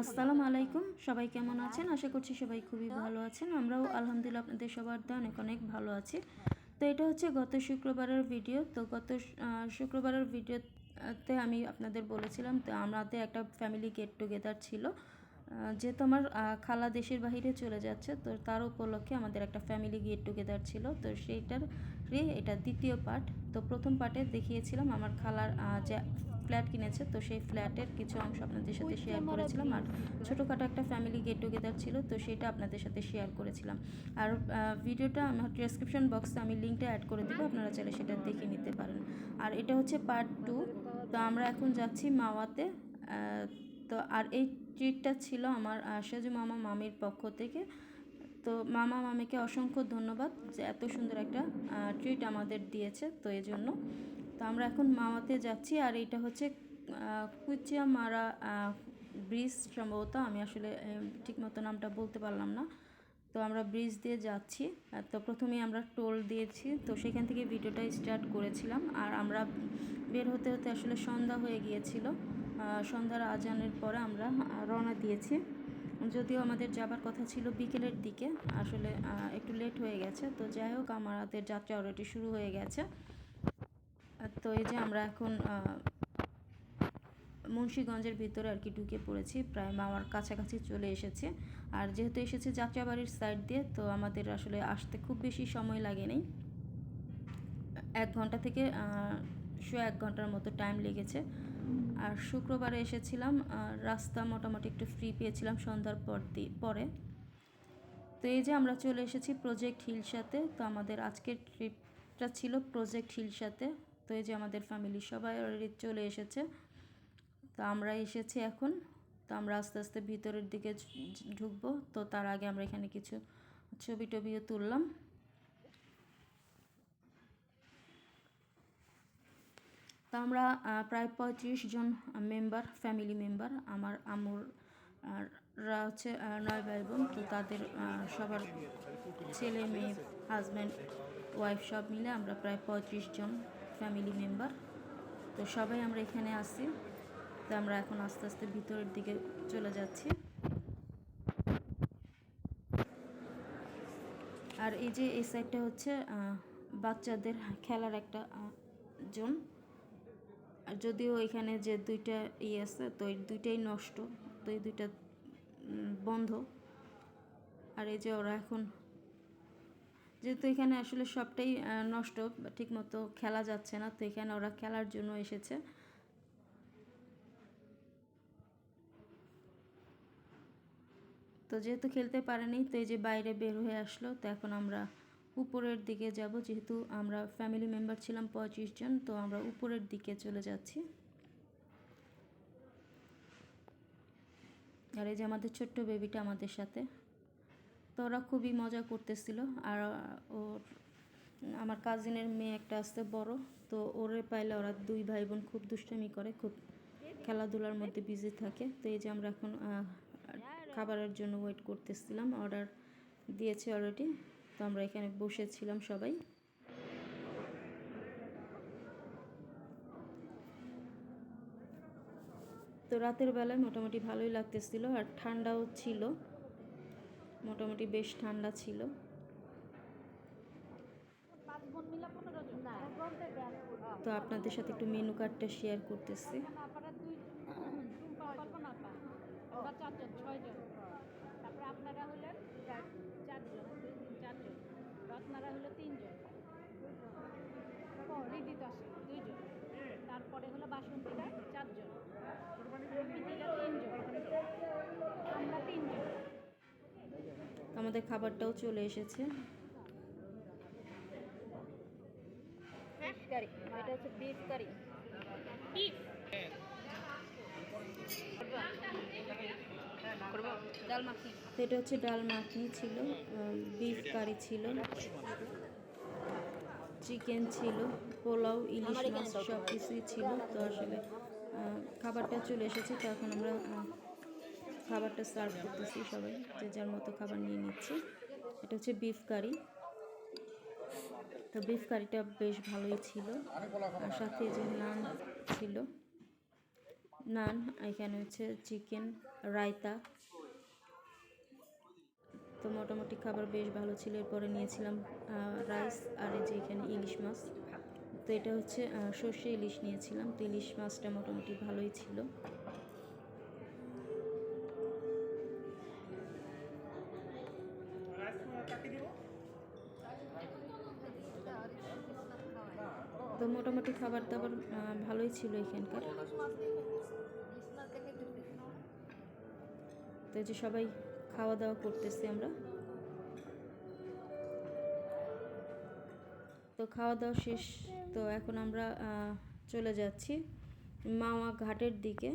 আসসালামু আলাইকুম। সবাই কেমন আছেন? আশা করছি সবাই খুবই ভালো আছেন। আমরাও আলহামদুলিল্লাহ আপনাদের সবার দিয়ে অনেক অনেক ভালো আছি। তো এটা হচ্ছে গত শুক্রবারের ভিডিও। তো গত শুক্রবারের ভিডিওতে আমি আপনাদের বলেছিলাম, তো আমাদের একটা ফ্যামিলি গেট টুগেদার ছিল। যেহেতু আমার খালা দেশের বাইরে চলে যাচ্ছে, তো তার উপলক্ষে আমাদের একটা ফ্যামিলি গেট টুগেদার ছিল। তো সেইটার রে এটা দ্বিতীয় পার্ট তো প্রথম পার্টে দেখিয়েছিলাম আমার খালার যে ফ্ল্যাট কিনেছে তো সেই ফ্ল্যাটের কিছু অংশ আপনাদের সাথে শেয়ার করেছিলাম। আর ছোটোখাটো একটা ফ্যামিলি গেট টুগেদার ছিল তো সেটা আপনাদের সাথে শেয়ার করেছিলাম। আর ভিডিওটা আমার ডিসক্রিপশন বক্সে আমি লিঙ্কটা অ্যাড করে দেবো আপনারা চাইলে সেটা দেখে নিতে পারেন। আর এটা হচ্ছে পার্ট টু তো আমরা এখন যাচ্ছি মাওয়াতে তো আর এই ট্রিটটা ছিল আমার সেজু মামা মামির পক্ষ থেকে। তো মামা মামিকে অসংখ্য ধন্যবাদ যে এত সুন্দর একটা ট্রিট আমাদের দিয়েছে তো এই জন্য তো আমরা এখন মামাতে যাচ্ছি আর এটা হচ্ছে কুচিয়া মারা ব্রিজ সম্ভবত। আমি আসলে ঠিক মতো নামটা বলতে পারলাম না। তো আমরা ব্রিজ দিয়ে যাচ্ছি। তো প্রথমেই আমরা টোল দিয়েছি। তো সেখান থেকে ভিডিওটা স্টার্ট করেছিলাম। আর আমরা বের হতে হতে আসলে সন্ধ্যা হয়ে গিয়েছিল। সন্ধ্যার আজানের পরে আমরা রওনা দিয়েছি। যদিও আমাদের যাবার কথা ছিল বিকেলের দিকে। আসলে একটু লেট হয়ে গেছে। তো যাই হোক, আমাদের যাত্রা অলরেডি শুরু হয়ে গেছে। তো এই যে আমরা এখন মুন্সীগঞ্জের ভিতরে আর কি ঢুকে পড়েছি, প্রায় মামার কাছাকাছি চলে এসেছে। আর যেহেতু এসেছে যাত্রাবাড়ির সাইড দিয়ে, তো আমাদের আসলে আসতে খুব বেশি সময় লাগেনি এক ঘণ্টা থেকে শো এক ঘণ্টার মতো টাইম লেগেছে। আর শুক্রবারে এসেছিলাম রাস্তা মোটামুটি একটু ফ্রি পেয়েছিলাম সন্ধ্যার পর পরে। তো এই যে আমরা চলে এসেছি প্রজেক্ট হিলসাতে তো আমাদের আজকের ট্রিপটা ছিল প্রজেক্ট হিলসাতে তো এই যে আমাদের ফ্যামিলি সবাই অলরেডি চলে এসেছে। তো আমরা এসেছি এখন। তো আমরা আস্তে আস্তে ভিতরের দিকে ঢুকবো। তো তার আগে আমরা এখানে কিছু ছবি টবিও তুললাম। তো আমরা প্রায় পঁয়ত্রিশ জন মেম্বার ফ্যামিলি মেম্বার আমার আমুর রা হচ্ছে নয় ভাই বোন। তো তাদের সবার ছেলে, মেয়ে হাজব্যান্ড ওয়াইফ সব মিলে আমরা প্রায় পঁয়ত্রিশ জন ফ্যামিলি মেম্বার তো সবাই আমরা এখানে আসি তো আমরা এখন আস্তে আস্তে ভিতরের দিকে চলে যাচ্ছি। আর এই যে এই সাইডটা হচ্ছে বাচ্চাদের খেলার একটা জোন। আর যদিও এখানে যে দুইটা ইয়ে আছে, তো এই দুইটাই নষ্ট। তো এই দুইটা বন্ধ। আর এই যে ওরা এখন যেহেতু এখানে আসলে সবটাই নষ্ট ঠিক মতো খেলা যাচ্ছে না, তো এখানে ওরা খেলার জন্য এসেছে। তো যেহেতু খেলতে পারেনি, তো এই যে বাইরে বের হয়ে আসলো, তো এখন আমরা উপরের দিকে যাব। যেহেতু আমরা ফ্যামিলি মেম্বার ছিলাম পঁয়ত্রিশ জন, তো আমরা উপরের দিকে চলে যাচ্ছি। আর এই যে আমাদের ছোট্ট বেবিটা আমাদের সাথে। তো ওরা খুবই মজা করতেছিল। আর ও আমার কাজিনের মেয়ে একটা আসতে বড়, তো ওরে পাইলে ওরা দুই ভাই বোন খুব দুষ্টামি করে, খুব খেলাধুলার মধ্যে বিজি থাকে। তো এই যে আমরা এখন খাবারের জন্য ওয়েট করতেছিলাম অর্ডার দিয়েছে অলরেডি তো আমরা এখানে বসেছিলাম সবাই। তো রাতের বেলায় মোটামুটি ভালোই লাগতেছিল, আর ঠান্ডাও ছিল। মোটামুটি বেশ ঠান্ডা ছিল। তো আপনাদের সাথে একটু মেনু কার্ডটা শেয়ার করতেছি। আপনারা চারজন চারজন রত্নারা হলো তিনজন তারপরে হলো বাসন্তীরা চারজন। আমাদের খাবারটাও চলে এসেছে। এটা হচ্ছে বিফ কারি ডাল মাখি এটা হচ্ছে ডাল মাখনি ছিল বিফ কারি ছিল চিকেন ছিল পোলাও ইলিশ মাছ সব কিছুই ছিল। তো আসলে খাবারটা চলে এসেছে তো এখন আমরা খাবারটা সার্ভ করতেছি সবাই, যে যার মতো খাবার নিয়ে নিচ্ছি। এটা হচ্ছে বিফ কারি তো বিফ কারিটা বেশ ভালোই ছিল। আর সাথে যে নান ছিল নান এখানে হচ্ছে চিকেন রায়তা। তো মোটামুটি খাবার বেশ ভালো ছিল। এরপরে নিয়েছিলাম রাইস আর এই যে এখানে ইলিশ মাছ। তো এটা হচ্ছে সর্ষে ইলিশ নিয়েছিলাম। তো ইলিশ মাছটা মোটামুটি ভালোই ছিল। খাবার দাবার ভালোই ছিল এখানকার। তো যে সবাই খাওয়া দাওয়া করতেছি আমরা। তো খাওয়া দাওয়া শেষ, তো এখন আমরা চলে যাচ্ছি মাওয়া ঘাটের দিকে।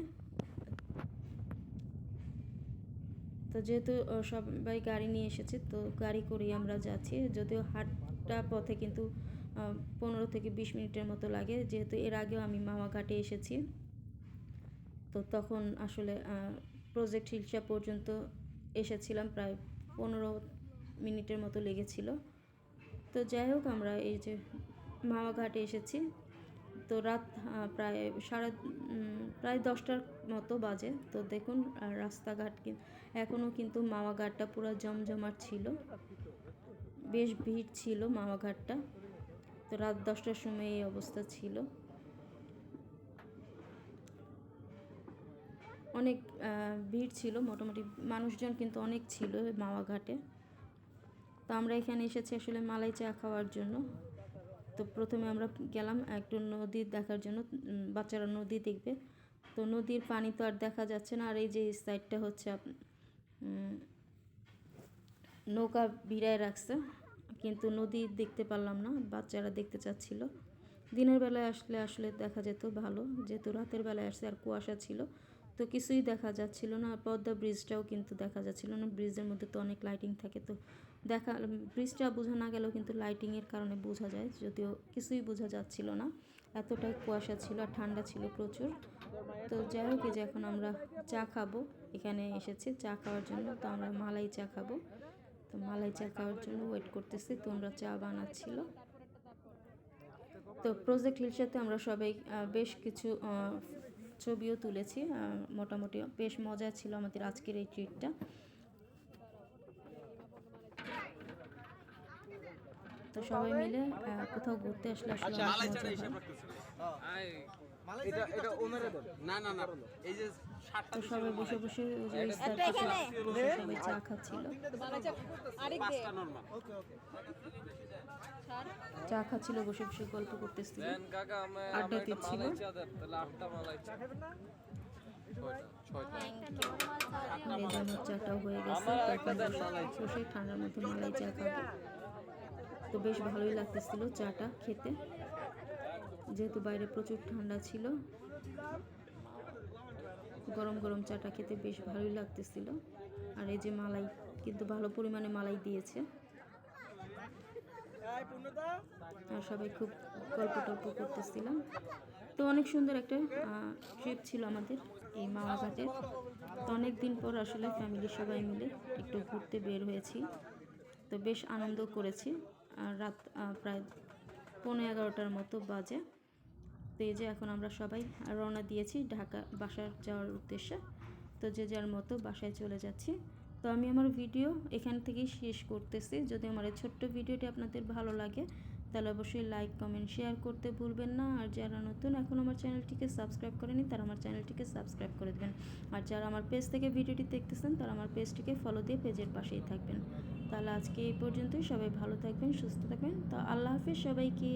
তো যেহেতু সবাই গাড়ি নিয়ে এসেছে, তো গাড়ি করেই আমরা যাচ্ছি। যদিও হাটটা পথে কিন্তু পনেরো থেকে বিশ মিনিটের মতো লাগে। যেহেতু এর আগেও আমি মাওয়া ঘাটে এসেছি। তো তখন আসলে প্রজেক্ট হিলসা পর্যন্ত এসেছিলাম, প্রায় পনেরো মিনিটের মতো লেগেছিল। তো যাই হোক, আমরা এই যে মাওয়া ঘাটে এসেছি। তো রাত প্রায় সাড়ে প্রায় দশটার মতো বাজে। তো দেখুন রাস্তাঘাট এখনও কিন্তু মাওয়া ঘাটটা পুরো জমজমাট ছিল। বেশ ভিড় ছিল মাওয়া ঘাটটা। তো রাত দশটার সময় এই অবস্থা ছিল। অনেক ভিড় ছিল, মোটামুটি মানুষজন কিন্তু অনেক ছিল মাওয়া ঘাটে তো আমরা এখানে এসেছি আসলে মালাই চা খাওয়ার জন্য। তো প্রথমে আমরা গেলাম একটু নদী দেখার জন্য বাচ্চারা নদী দেখবে। তো নদীর পানি তো আর দেখা যাচ্ছে না, আর এই যে সাইডটা হচ্ছে নৌকা ভিড়ায় রাখছে। কিন্তু নদী দেখতে পারলাম না, বাচ্চারা দেখতে চাচ্ছিল। দিনের বেলায় আসলে আসলে দেখা যেত ভালো, যেহেতু রাতের বেলায় আসছে আর কুয়াশা ছিল, তো কিছুই দেখা যাচ্ছিল না। পদ্মা ব্রিজটাও কিন্তু দেখা যাচ্ছিল না, ব্রিজের মধ্যে তো অনেক লাইটিং থাকে, তো দেখা, ব্রিজটা বোঝা না গেলেও কিন্তু লাইটিংয়ের কারণে বোঝা যায়, যদিও কিছুই বোঝা যাচ্ছিল না। এতটাই কুয়াশা ছিল, আর ঠান্ডা ছিল প্রচুর। তো যাই হোক যে এখন আমরা চা খাব, এখানে এসেছি, চা খাওয়ার জন্য, তো আমরা মালাই চা খাব। তো মালাই চা খাওয়ার জন্য ওয়েট করতেছি তোমরা চা বানাচ্ছিল। তো প্রজেক্ট হিলসাতে আমরা সবাই বেশ কিছু ছবিও তুলেছি মোটামুটি বেশ মজা ছিল আমাদের আজকের এই ট্রিটটা। তো সবাই মিলে কোথাও ঘুরতে আসলে আসলে দেন না না না। এই যে তো সবাই বসে বসে সবাই চা খাচ্ছিল। চা খাচ্ছিল বসে বসে গল্প করতেছিল। আড্ডা দিচ্ছিল। চাটাও হয়ে গেছে। বসে- ঠান্ডার মধ্যে মালাই চা খাব। তো বেশ ভালোই লাগতেছিল চাটা খেতে। যেহেতু বাইরে প্রচুর ঠান্ডা ছিল গরম গরম চাটা খেতে বেশ ভালোই লাগতেছিল। আর এই যে মালাই, কিন্তু ভালো পরিমাণে মালাই দিয়েছে। আর সবাই খুব গল্প টল্প করতেছিলাম। তো অনেক সুন্দর একটা ট্রিপ ছিল আমাদের এই মাওয়াঘাটে তো অনেক দিন পর আসলে ফ্যামিলির সবাই মিলে একটু ঘুরতে বের হয়েছি। তো বেশ আনন্দ করেছি। আর রাত প্রায় পনেরো এগারোটার মতো বাজে। তো এই যে এখন আমরা সবাই রওনা দিয়েছি ঢাকা বাসার যাওয়ার উদ্দেশ্যে। তো যে যার মতো বাসায় চলে যাচ্ছি। তো আমি আমার ভিডিও এখান থেকেই শেষ করতেছি। যদি আমার এই ছোট্ট ভিডিওটি আপনাদের ভালো লাগে, তাহলে অবশ্যই লাইক কমেন্ট শেয়ার করতে ভুলবেন না। আর যারা নতুন এখন আমার চ্যানেলটিকে সাবস্ক্রাইব করেনি, তারা আমার চ্যানেলটিকে সাবস্ক্রাইব করে দেবেন। আর যারা আমার পেজ থেকে ভিডিওটি দেখতেছেন, তারা আমার পেজটিকে ফলো দিয়ে পেজের পাশেই থাকবেন। তাহলে আজকে এই পর্যন্তই। সবাই ভালো থাকবেন, সুস্থ থাকবেন। তো আল্লাহ হাফিজ সবাইকে।